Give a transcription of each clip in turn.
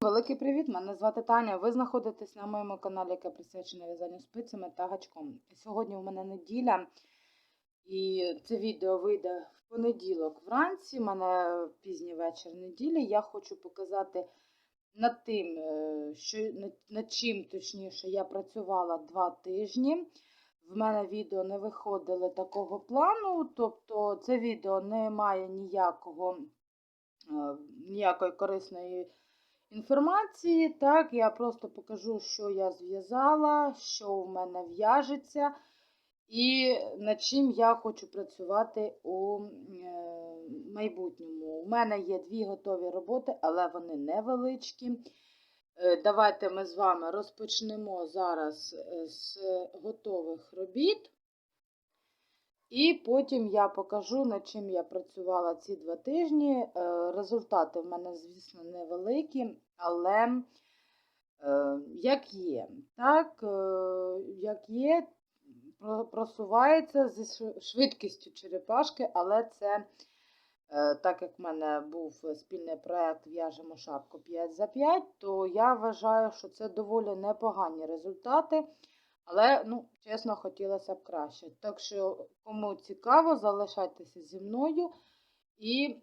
Великий привіт! Мене звати Таня. Ви знаходитесь на моєму каналі, яке присвячене в'язанню спицями та гачком. Сьогодні у мене неділя, і це відео вийде в понеділок вранці. У мене пізній вечір неділі. Я хочу показати над тим, е, що над чим точніше я працювала два тижні. В мене відео не виходили такого плану, тобто це відео не має ніякого, е, ніякої корисної інформації. Так, я просто покажу, що я зв'язала, що в мене в'яжеться, і над чим я хочу працювати у е, майбутньому. У мене є дві готові роботи, але вони невеличкі. Е, Давайте ми з вами розпочнемо зараз е, з готових робіт. І потім я покажу, над чим я працювала ці два тижні. Е, Результати в мене, звісно, невеликі, але як є, так, як є, просувається зі швидкістю черепашки, але це, так як в мене був спільний проєкт В'яжемо шапку 5 за 5, то я вважаю, що це доволі непогані результати. Але, ну, чесно, хотілося б краще. Так що, кому цікаво, залишайтеся зі мною і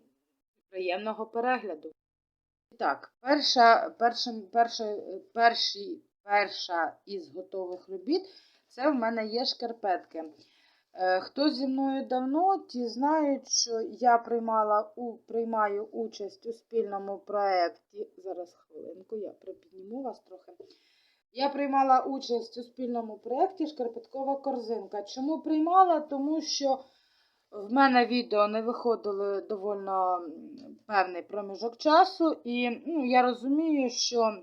приємного перегляду. І так, перша, перша, перша, перші, перша із готових робіт це в мене є шкарпетки. Е, Хто зі мною давно, ті знають, що я приймала, у, приймаю участь у спільному проєкті. Зараз хвилинку, я припідніму вас трохи. Я приймала участь у спільному проєкті Шкарпеткова корзинка. Чому приймала? Тому що в мене відео не виходили довольно певний проміжок часу, і ну, я розумію, що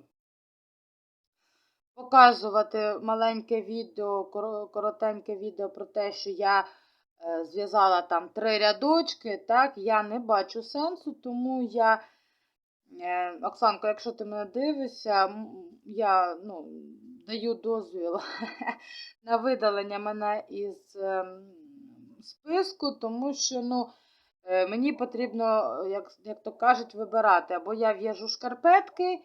показувати маленьке відео, коротеньке відео про те, що я е, зв'язала там три рядочки, так, я не бачу сенсу, тому я. Е, Оксанко, якщо ти мене дивишся, я ну, даю дозвіл на видалення мене із ем, списку, тому що ну, е, мені потрібно, як, як то кажуть, вибирати. Або я в'яжу шкарпетки,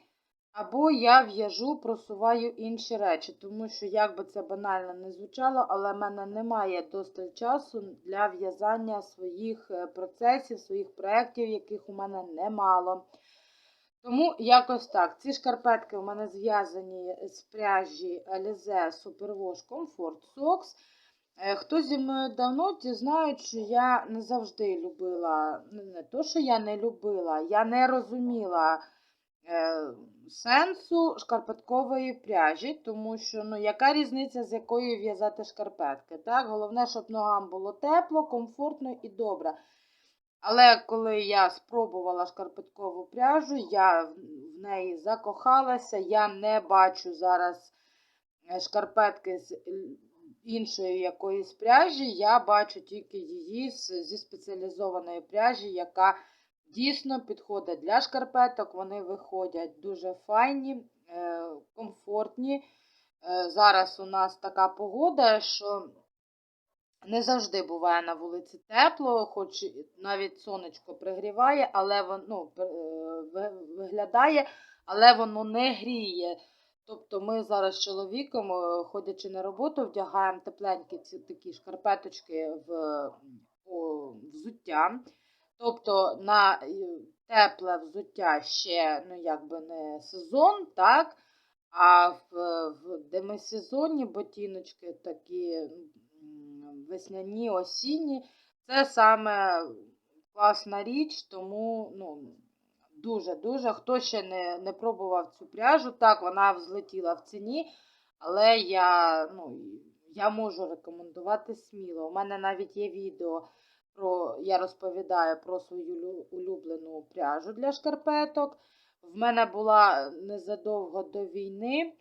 або я в'яжу, просуваю інші речі. Тому що, як би це банально не звучало, але в мене немає достатньо часу для в'язання своїх е, процесів, своїх проєктів, яких у мене немало. Тому якось так. Ці шкарпетки у мене зв'язані з пряжі Alize Superwash Comfort Socks. Е, Хто зі мною давно, ті знають, що я не завжди любила, ну, не то, що я не любила, я не розуміла е, сенсу шкарпеткової пряжі, тому що ну, яка різниця, з якої в'язати шкарпетки. Так? Головне, щоб ногам було тепло, комфортно і добре. Але коли я спробувала шкарпеткову пряжу, я в неї закохалася, я не бачу зараз е, шкарпетки з іншої якоїсь пряжі, я бачу тільки її зі спеціалізованої пряжі, яка дійсно підходить для шкарпеток. Вони виходять дуже файні, е, комфортні. Е, Зараз у нас така погода, що не завжди буває на вулиці тепло, хоч навіть сонечко пригріває, але воно ну, е, ви- виглядає, але воно не гріє. Тобто ми зараз з чоловіком, ходячи на роботу, вдягаємо тепленькі ці такі шкарпеточки в взуття. Тобто на е, тепле взуття ще ну, якби не сезон, так? А в, в демисезонні ботиночки такі весняні, осінні, це саме класна річ, тому ну, дуже-дуже. Хто ще не, не пробував цю пряжу, так, вона взлетіла в ціні, але я, ну, я можу рекомендувати сміло. У мене навіть є відео, про, я розповідаю про свою улюблену пряжу для шкарпеток. В мене була незадовго до війни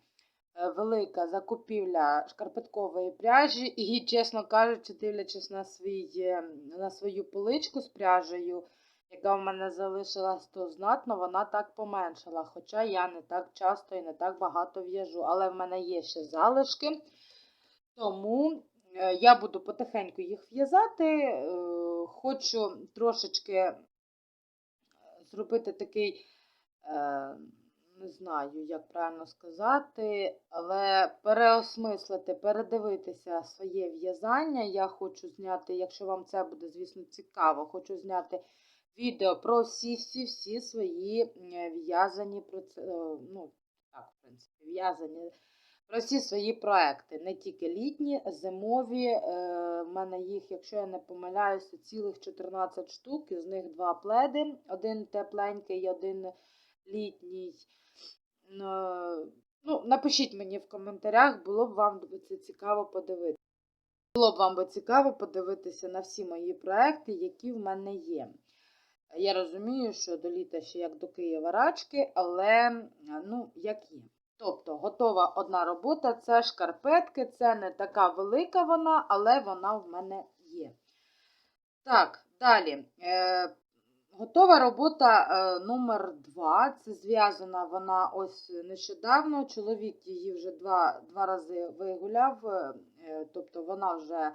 е, велика закупівля шкарпеткової пряжі, і, чесно кажучи, дивлячись на, свій, е, на свою поличку з пряжею, яка в мене залишилась, то знатно вона так поменшала. Хоча я не так часто і не так багато в'яжу. Але в мене є ще залишки. Тому я буду потихеньку їх в'язати. е, Хочу трошечки е, зробити такий, е, не знаю, як правильно сказати, але переосмислити, передивитися своє в'язання. Я хочу зняти, якщо вам це буде, звісно, цікаво, хочу зняти відео про всі-всі-всі свої е, в'язані е, ну, так, в принципі, в'язані про всі свої проекти. Не тільки літні, зимові. Е, в мене їх, якщо я не помиляюся, цілих 14 штук, із них два пледи, один тепленький один літній. Е, Ну, напишіть мені в коментарях, було б вам це цікаво подивитися. Було б вам би цікаво подивитися на всі мої проекти, які в мене є. Я розумію, що до літа ще як до Києва рачки, але ну, як є. Тобто, готова одна робота це шкарпетки, це не така велика вона, але вона в мене є. Так, далі. Е, Готова робота е, номер 2 Це зв'язана вона ось нещодавно. Чоловік її вже два два рази вигуляв, е, тобто вона вже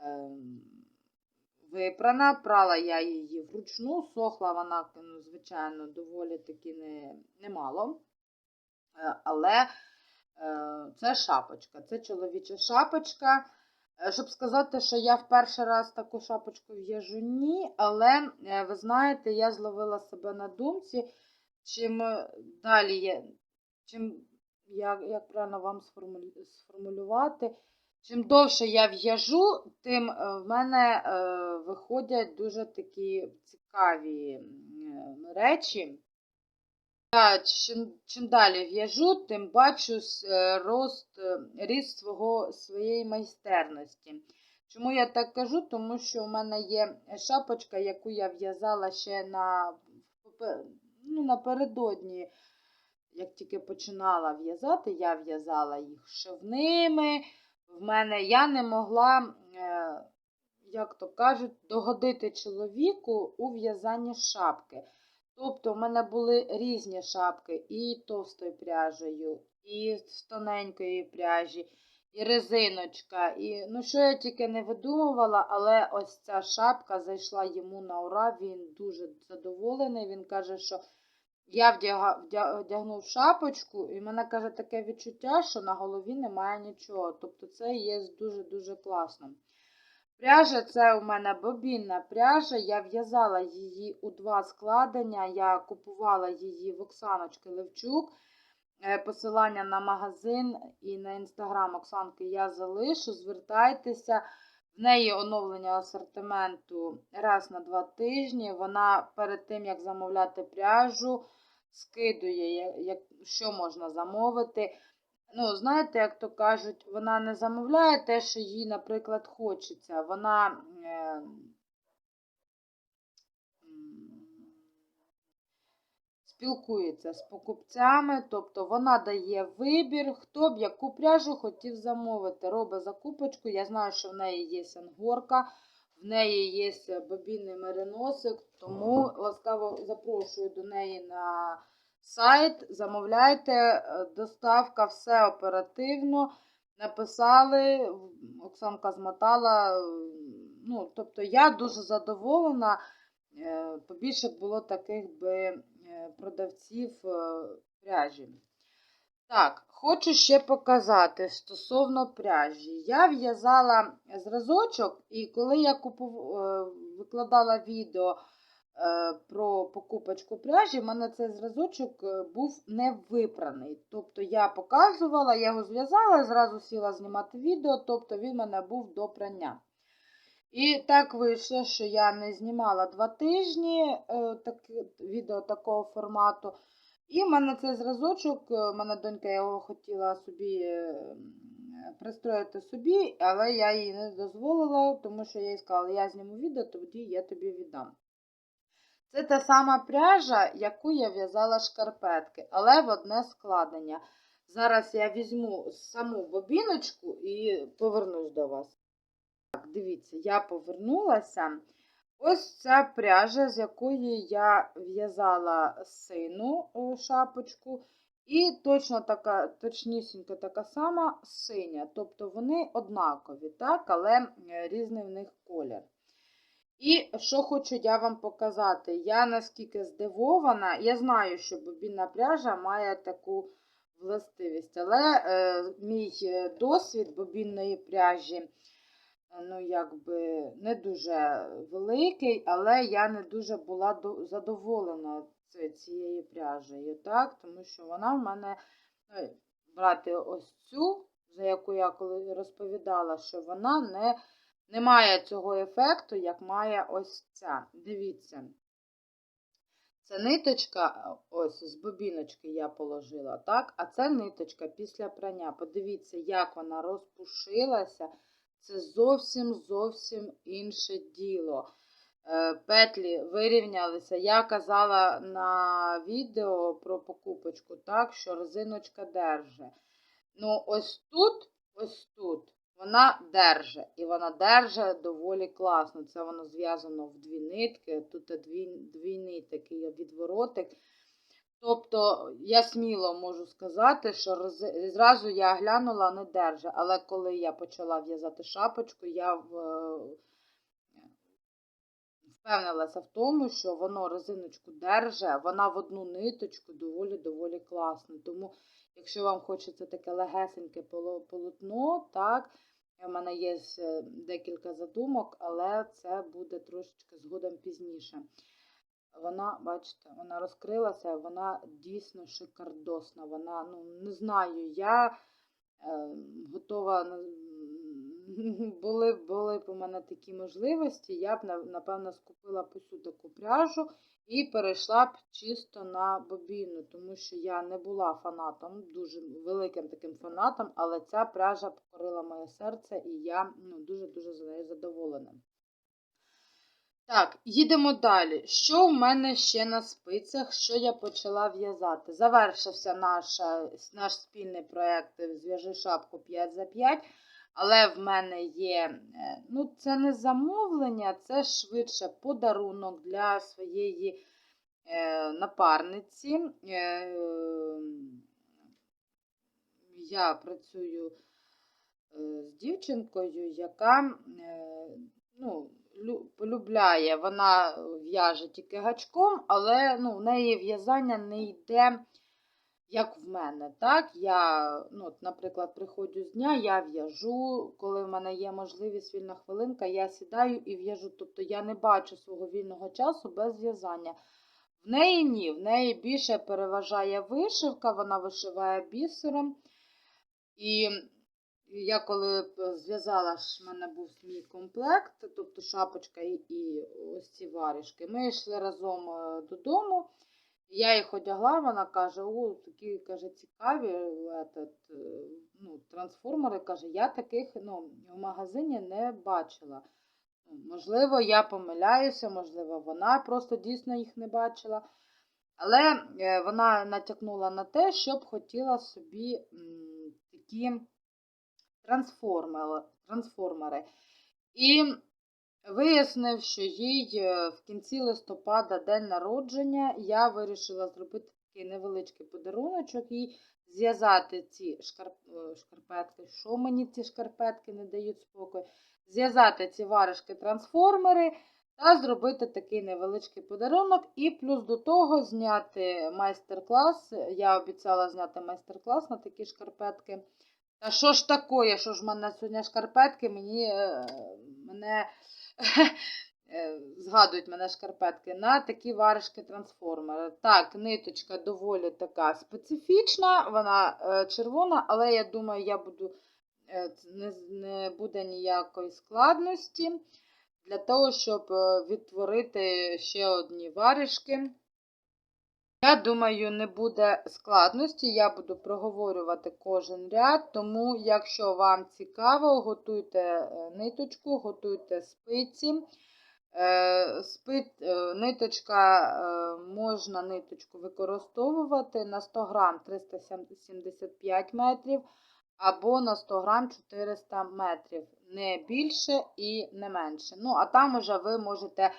е, випрана. Прала я її вручну, сохла вона, ну, звичайно, доволі таки не, немало. Е, але е, це шапочка, це чоловіча шапочка. Е, Щоб сказати, що я в перший раз таку шапочку в'яжу, ні, але ви знаєте, я зловила себе на думці, чим далі є, чим, як, як правильно вам сформулювати, чим довше я в'яжу, тим в мене виходять дуже такі цікаві речі. Я чим, чим далі в'яжу, тим бачу е, рост, е, ріст свого, своєї майстерності. Чому я так кажу? Тому що у мене є шапочка, яку я в'язала ще на, ну, напередодні, як тільки починала в'язати, я в'язала їх шовними. В мене я не могла, е, як то кажуть, догодити чоловіку у в'язанні шапки. Тобто в мене були різні шапки і товстою пряжею, і з тоненької пряжі, і резиночка. І, ну, що я тільки не видумувала, але ось ця шапка зайшла йому на ура. Він дуже задоволений. Він каже, що я вдягнув шапочку, і в мене каже таке відчуття, що на голові немає нічого. Тобто це є дуже-дуже класно. Пряжа це у мене бобінна пряжа. Я в'язала її у два складення. Я купувала її в Оксаночки Левчук. Е, Посилання на магазин і на інстаграм Оксанки я залишу. Звертайтеся. В неї оновлення асортименту раз на два тижні. Вона перед тим, як замовляти пряжу, скидує, що можна замовити. Ну, знаєте, як то кажуть, вона не замовляє те, що їй, наприклад, хочеться. Вона е, спілкується з покупцями, тобто вона дає вибір, хто б яку пряжу хотів замовити. Робить закупочку. Я знаю, що в неї є сангорка, в неї є бобінний мериносик, тому ласкаво запрошую до неї на сайт, замовляйте, е, доставка, все оперативно. Написали, Оксанка змотала. Ну, тобто я дуже задоволена. Е, Побільше було таких би е, продавців пряжі. Так, хочу ще показати стосовно пряжі. Я в'язала зразочок, і коли я купу, викладала відео про покупочку пряжі, в мене цей зразочок е, був не випраний. Тобто я показувала, я його зв'язала, зразу сіла знімати відео, тобто він в мене був до прання. І так вийшло, що я не знімала два тижні е, так, відео такого формату. І в мене цей зразочок, е, в мене донька його хотіла собі е, пристроїти собі, але я їй не дозволила, тому що я їй сказала, я зніму відео, тоді я тобі віддам. Це та сама пряжа, яку я в'язала шкарпетки, але в одне складення. Зараз я візьму саму бобіночку і повернусь до вас. Так, дивіться, я повернулася. Ось ця пряжа, з якої я в'язала сину е, шапочку. І точно така, точнісінько така сама синя. Тобто вони однакові, так, але е, різний в них колір. І що хочу я вам показати. Я наскільки здивована, я знаю, що бобінна пряжа має таку властивість, але е, мій е, досвід бобінної пряжі, е, ну, якби не дуже великий, але я не дуже була задоволена цією пряжею, так, тому що вона в мене, ну, брати ось цю, за яку я коли розповідала, що вона не не має цього ефекту, як має ось ця. Дивіться. Це ниточка, ось з бобіночки я положила, так? А це ниточка після прання. Подивіться, як вона розпушилася. Це зовсім зовсім інше діло. Е, Петлі вирівнялися. Я казала на відео про покупочку, так, що резиночка держить. Ну, ось тут, ось тут вона держить. І вона держить доволі класно. Це воно зв'язано в дві нитки. Тут дві, двійний такий відворотик. Тобто, я сміло можу сказати, що зразу я глянула, не держить. Але коли я почала в'язати шапочку, я впевнилася в тому, що воно резиночку держить, вона в одну ниточку доволі-доволі класно. Тому, якщо вам хочеться таке легесеньке полотно, так, у мене є е, декілька задумок, але це буде трошечки згодом пізніше. Вона, бачите, вона розкрилася, вона дійсно шикардосна. Вона, ну, не знаю, я е, готова, були, були б у мене такі можливості, я б, напевно, скупила усю таку пряжу і перейшла б чисто на бобіну, тому що я не була фанатом, дуже великим таким фанатом, але ця пряжа покорила моє серце, і я ну, дуже-дуже за нею задоволена. Так, їдемо далі. Що в мене ще на спицях, що я почала в'язати? Завершився наша, наш спільний проєкт Зв'яжи шапку 5 за 5. Але в мене є, е, ну, це не замовлення, це швидше подарунок для своєї е, напарниці. Е, я працюю е, з дівчинкою, яка е, ну, лю- полюбляє, вона в'яже тільки гачком, але ну, в неї в'язання не йде, як в мене. Так? Я, ну, наприклад, приходжу з дня, я в'яжу, коли в мене є можливість вільна хвилинка, я сідаю і в'яжу. Тобто я не бачу свого вільного часу без в'язання. В неї ні, в неї більше переважає вишивка, вона вишиває бісером. І я коли зв'язала в мене був мій комплект, тобто шапочка і, і ось ці варішки. Ми йшли разом е, додому. Я їх одягла, вона каже: о, такі каже, цікаві этот, е, ну, трансформери. Каже, я таких ну, в магазині не бачила. Можливо, я помиляюся, можливо, вона просто дійсно їх не бачила. Але е, вона натякнула на те, щоб хотіла собі такі трансформери. трансформери. І вияснив, що їй е, в кінці листопада день народження, я вирішила зробити такий невеличкий подаруночок і зв'язати ці шкарп... е, шкарпетки. Що мені ці шкарпетки не дають спокою? Зв'язати ці варежки-трансформери та зробити такий невеличкий подарунок. І плюс до того зняти майстер-клас. Я обіцяла зняти майстер-клас на такі шкарпетки. Та що ж такое, що ж в мене сьогодні шкарпетки, мені е, мене згадують мене шкарпетки на такі варежки трансформери. Так, ниточка доволі така специфічна, вона е, червона, але я думаю, я буду, е, не, не буде ніякої складності для того, щоб е, відтворити ще одні варежки. Я думаю, не буде складності, я буду проговорювати кожен ряд, тому, якщо вам цікаво, готуйте е, ниточку, готуйте спиці. Е, Спит, е, ниточка, можна ниточку використовувати на 100 грам 375 метрів або на 100 грам 400 метрів, не більше і не менше. Ну, а там уже ви можете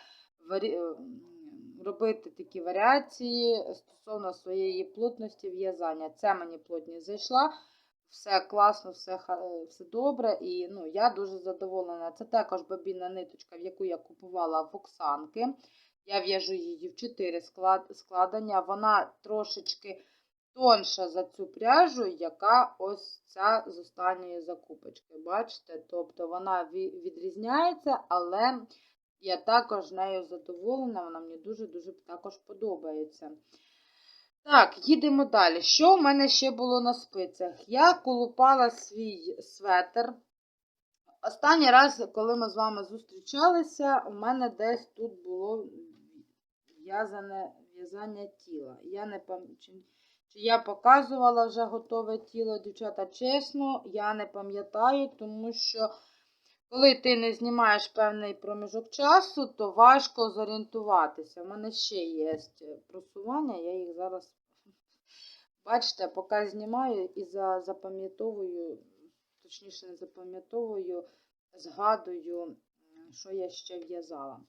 робити такі варіації стосовно своєї плотності в'язання. Це мені плотність зайшла. Все класно, все, все добре, і ну, я дуже задоволена. Це також бабінна ниточка, в яку я купувала в Оксанки. Я в'яжу її в 4 склад, складення. Вона трошечки тонша за цю пряжу, яка ось ця з останньої закупочки. Бачите? Тобто вона відрізняється, але я також нею задоволена, вона мені дуже-дуже також подобається. Так, їдемо далі. Що в мене ще було на спицях? Я колупала свій светр. Останній раз, коли ми з вами зустрічалися, у мене десь тут було в'язане в'язання тіла. Я не пам'ятаю, чи, я показувала вже готове тіло, дівчата, чесно, я не пам'ятаю, тому що коли ти не знімаєш певний проміжок часу, то важко зорієнтуватися. У мене ще є просування, я їх зараз, бачите, поки знімаю і запам'ятовую, точніше, не запам'ятовую, згадую, що я ще в'язала.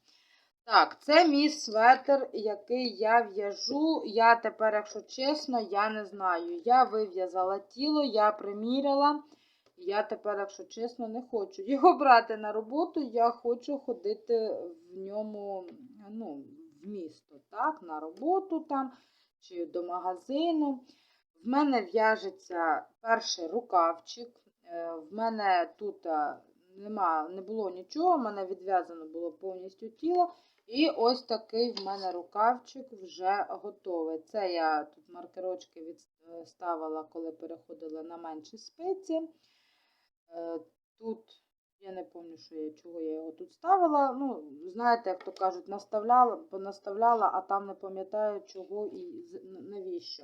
Так, це мій светр, який я в'яжу. Я тепер, якщо чесно, я не знаю. Я вив'язала тіло, я приміряла. Я тепер, якщо чесно, не хочу його брати на роботу. Я хочу ходити в ньому ну, в місто, так, на роботу там чи до магазину. В мене в'яжеться перший рукавчик. Е, В мене тут е, нема, не було нічого, в мене відв'язано було повністю тіло. І ось такий в мене рукавчик вже готовий. Це я тут маркерочки відставила, коли переходила на менші спиці. Е, Тут я не пам'ятаю, що я, чого я його тут ставила. Ну, знаєте, як то кажуть, наставляла, понаставляла, а там не пам'ятаю, чого і навіщо.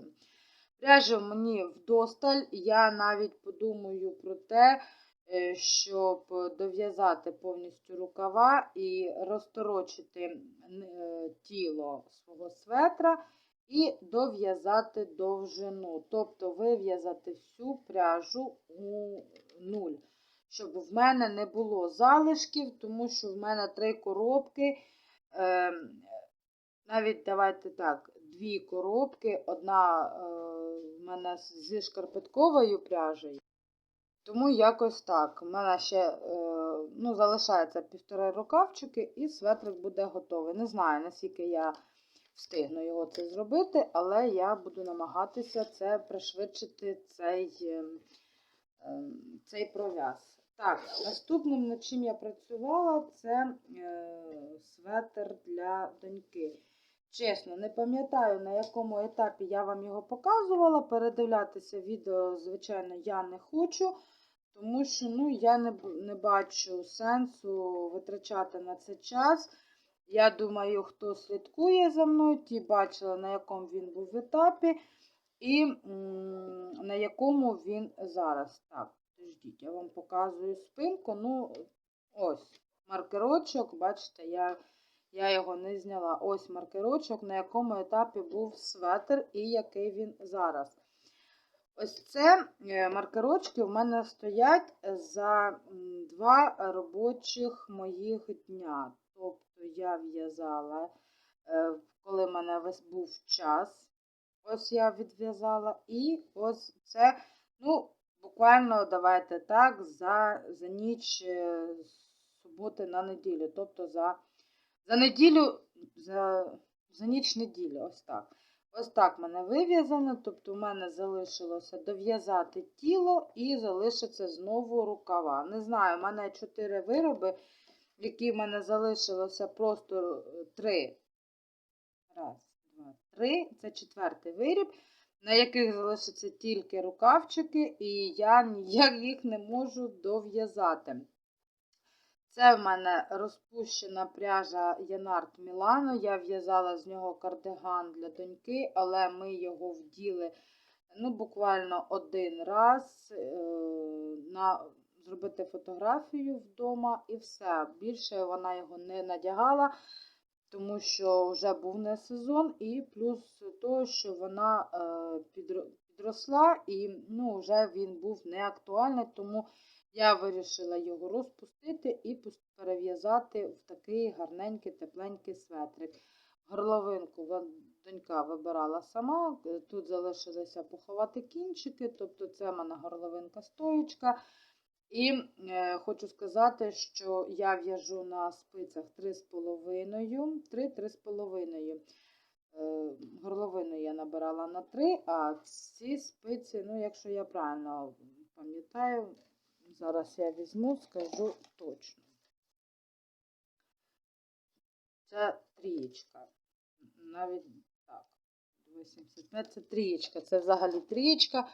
Пряжа мені вдосталь, я навіть подумаю про те, е, щоб дов'язати повністю рукава і розторочити е, тіло свого светра і дов'язати довжину. Тобто вив'язати всю пряжу у нуль. Щоб в мене не було залишків, тому що в мене три коробки. Е, навіть давайте так, дві коробки. Одна е, в мене зі шкарпетковою пряжею. Тому якось так. У мене ще е, ну, залишається півтори рукавчики, і светрик буде готовий. Не знаю, наскільки я встигну його це зробити, але я буду намагатися це пришвидшити цей, е, цей пров'яз. Так, наступним, над чим я працювала, це е, светр для доньки. Чесно, не пам'ятаю, на якому етапі я вам його показувала. Передивлятися відео, звичайно, я не хочу, тому що ну, я не, не бачу сенсу витрачати на це час. Я думаю, хто слідкує за мною, ті бачили, на якому він був етапі, і на якому він зараз. Так, ждіть, я вам показую спинку. Ну, ось маркерочок, бачите, я, я його не зняла. Ось маркерочок, на якому етапі був светр і який він зараз. Ось це е, маркерочки в мене стоять за два робочих моїх дня. Тобто я в'язала, е, коли в мене був час. Ось я відв'язала. І ось це, ну, буквально, давайте так, за, за ніч е, суботи на неділю. Тобто за, за неділю, за, за ніч неділі, ось так. Ось так мене вив'язано, тобто в мене залишилося дов'язати тіло і залишиться знову рукава. Не знаю, в мене чотири вироби, які в мене залишилося просто е, три. Раз, два, три. Це четвертий виріб, на яких залишаться тільки рукавчики, і я ніяк їх не можу дов'язати. Це в мене розпущена пряжа Янарт Мілано. Я в'язала з нього кардиган для доньки, але ми його вділи ну, буквально один раз е, на зробити фотографію вдома і все. Більше вона його не надягала, тому що вже був не сезон, і плюс того, що вона е, підросла і ну, вже він був не актуальний, тому я вирішила його розпустити і перев'язати в такий гарненький, тепленький светрик. горловинку донька вибирала сама. е, Тут залишилися поховати кінчики, тобто це в мене горловинка стоїчка. І е, хочу сказати, що я в'яжу на спицях 3,5, 3-3,5. Е, горловину я набирала на 3, а ці спиці, ну, якщо я правильно пам'ятаю, зараз я візьму, скажу точно. Це трієчка. Навіть так. 85 це трієчка. Це взагалі трієчка.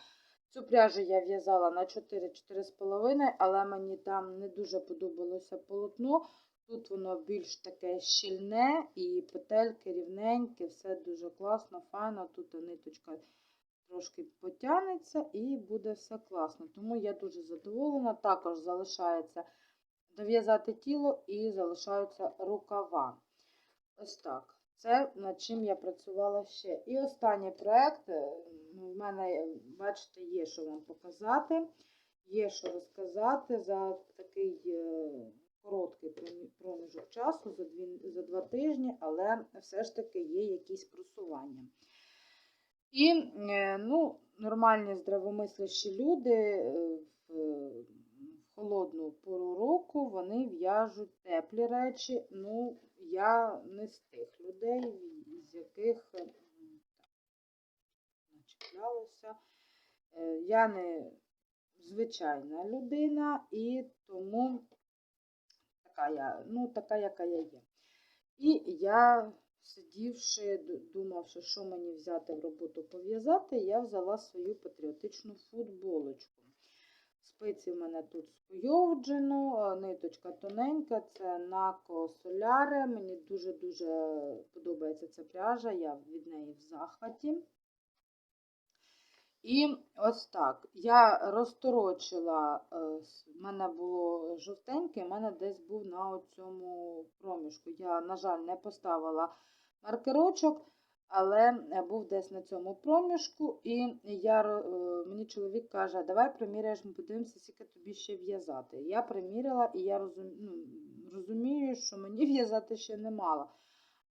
Цю пряжу я в'язала на 4-4,5, але мені там не дуже подобалося полотно. Тут воно більш таке щільне і петельки рівненькі, все дуже класно, файно. Тут ниточка трошки потягнеться і буде все класно. Тому я дуже задоволена. Також залишається дов'язати тіло і залишаються рукава. Ось так. Це над чим я працювала ще. І останній проєкт. Е, В мене, е, бачите, є що вам показати, є що розказати за такий е, короткий промі- проміжок часу, за, дві, за два тижні, але все ж таки є якісь просування. І е, ну, нормальні здравомислящі люди в холодну пору року вони в'яжуть теплі речі. Ну, я не з тих людей, з яких начеплялося. Е, Я не звичайна людина, і тому така я, ну, така, яка я є. І я, сидівши, д- думавши, що мені взяти в роботу пов'язати, я взяла свою патріотичну футболочку. Спиці в мене тут скуйовджено, ниточка тоненька, це Нако Соляре. Мені дуже-дуже подобається ця пряжа, я від неї в захваті. І ось так. Я розторочила, е, в мене було жовтеньке, в мене десь був на цьому проміжку. Я, на жаль, не поставила маркерочок, але е, був десь на цьому проміжку. І я, е, мені чоловік каже, давай приміряєш, ми подивимося, скільки тобі ще в'язати. Я приміряла, і я ну, розумію, що мені в'язати ще немало.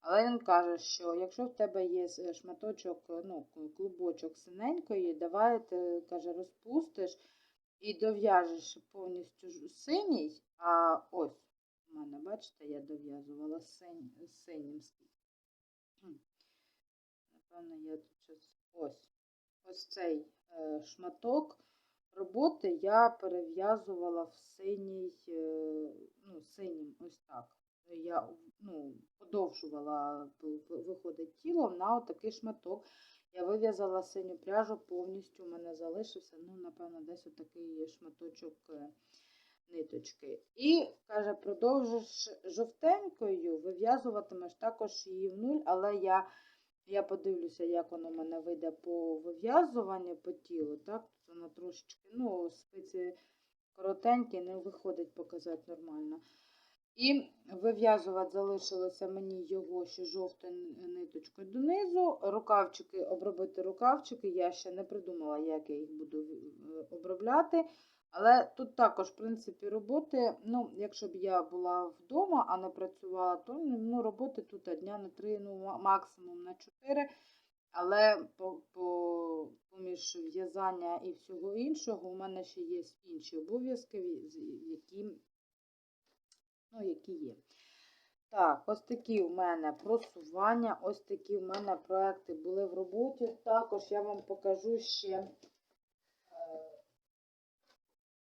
Але він каже, що якщо в тебе є шматочок, е, ну, клубочок синенької, давай ти каже, розпустиш і дов'яжеш повністю синій. А ось у мене, бачите, я дов'язувала синь, синім. Напевно, я тут. Ось. Ось цей е, шматок роботи я перев'язувала в синій, е, ну, синім, ось так. Я ну, подовжувала, п- виходить тіло на отакий шматок. Я вив'язала синю пряжу повністю. У мене залишився, ну, напевно, десь отакий шматочок е, ниточки. І, каже, продовжиш жовтенькою, вив'язуватимеш також її в нуль, але я, я подивлюся, як воно в мене вийде по вив'язуванню по тілу. Так? Воно трошечки, ну, спиці коротенькі, не виходить показати нормально. І вив'язувати залишилося мені його ще жовтою ниточкою донизу. Рукавчики, обробити рукавчики. Я ще не придумала, як я їх буду е, обробляти. Але тут також, в принципі, роботи, ну, якщо б я була вдома, а не працювала, то ну, роботи тут дня на 3, ну, максимум на 4. Але по, по, поміж в'язання і всього іншого, у мене ще є інші обов'язки, які ну, які є. Так, ось такі у мене просування, ось такі у мене проекти були в роботі. Також я вам покажу ще е,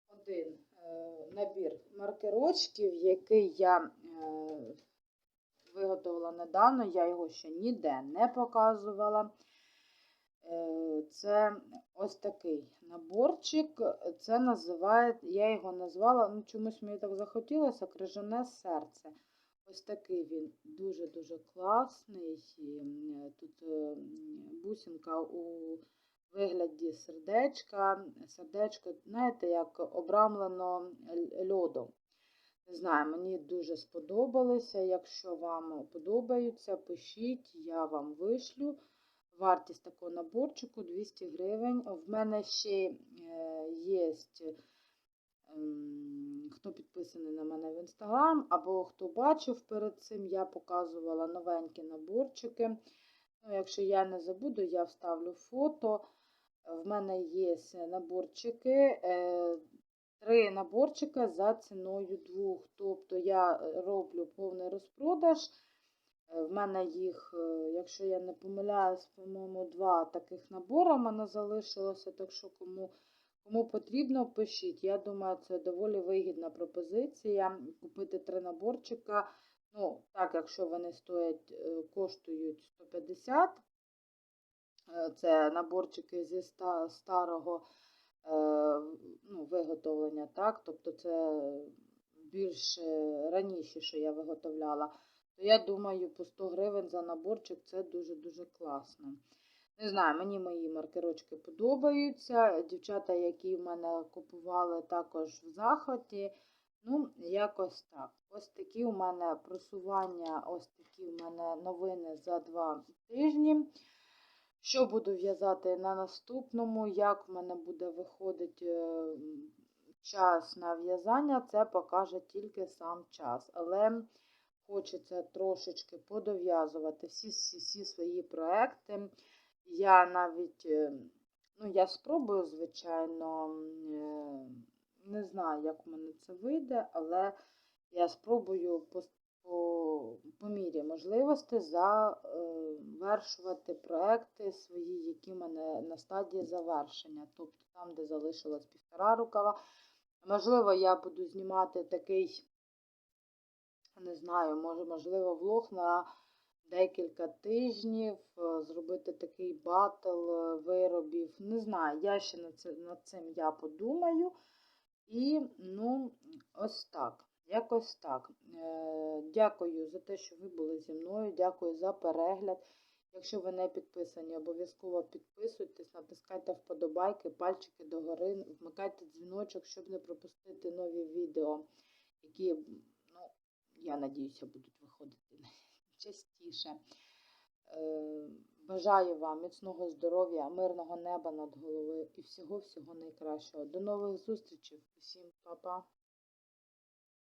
один е, набір маркерочків, який я е, виготовила недавно, я його ще ніде не показувала. Е, Це ось такий наборчик. Це називає, я його назвала, ну чомусь мені так захотілося, крижане серце. Ось такий він дуже-дуже класний. Тут е, бусинка у вигляді сердечка. Сердечко, знаєте, як обрамлено льодом. Не знаю, мені дуже сподобалося. Якщо вам подобаються, пишіть, я вам вишлю. Вартість такого наборчику 200 гривень. В мене ще е, є ем, хто підписаний на мене в інстаграм, або хто бачив перед цим, я показувала новенькі наборчики. Ну, якщо я не забуду, я вставлю фото. В мене є наборчики, е, три наборчика за ціною двох. Тобто я е, роблю повний розпродаж. Е, В мене їх, е, якщо я не помиляюсь, по-моєму, два таких набори в мене залишилося. Так що кому, кому потрібно, пишіть. Я думаю, це доволі вигідна пропозиція. Купити три наборчика. Ну, так, якщо вони стоять, е, коштують 150. Е, Це наборчики зі ста- старого ну, виготовлення, так? Тобто це більш раніше, що я виготовляла. То я думаю, по 100 гривень за наборчик це дуже-дуже класно. Не знаю, мені мої маркерочки подобаються. Дівчата, які в мене купували, також в захваті. Ну, якось так. Ось такі у мене просування, ось такі у мене новини за два тижні. Що буду в'язати на наступному, як в мене буде виходити е, час на в'язання, це покаже тільки сам час. Але хочеться трошечки подов'язувати всі, всі, всі свої проекти. Я навіть, е, ну, я спробую, звичайно, е, не знаю, як у мене це вийде, але я спробую по, по, по мірі можливості завершувати проекти свої, які в мене на стадії завершення. Тобто там, де залишилось півтора рукава. Можливо, я буду знімати такий, не знаю, може, можливо, влог на декілька тижнів, е, зробити такий батл е, виробів. Не знаю, я ще над цим, над цим я подумаю. І, ну, ось так. Якось так. Е, Дякую за те, що ви були зі мною. Дякую за перегляд. Якщо ви не підписані, обов'язково підписуйтесь, натискайте вподобайки, пальчики догори, вмикайте дзвіночок, щоб не пропустити нові відео, які, я надіюся, будуть виходити частіше. Е, Бажаю вам міцного здоров'я, мирного неба над головою і всього-всього найкращого. До нових зустрічей. Усім па-па.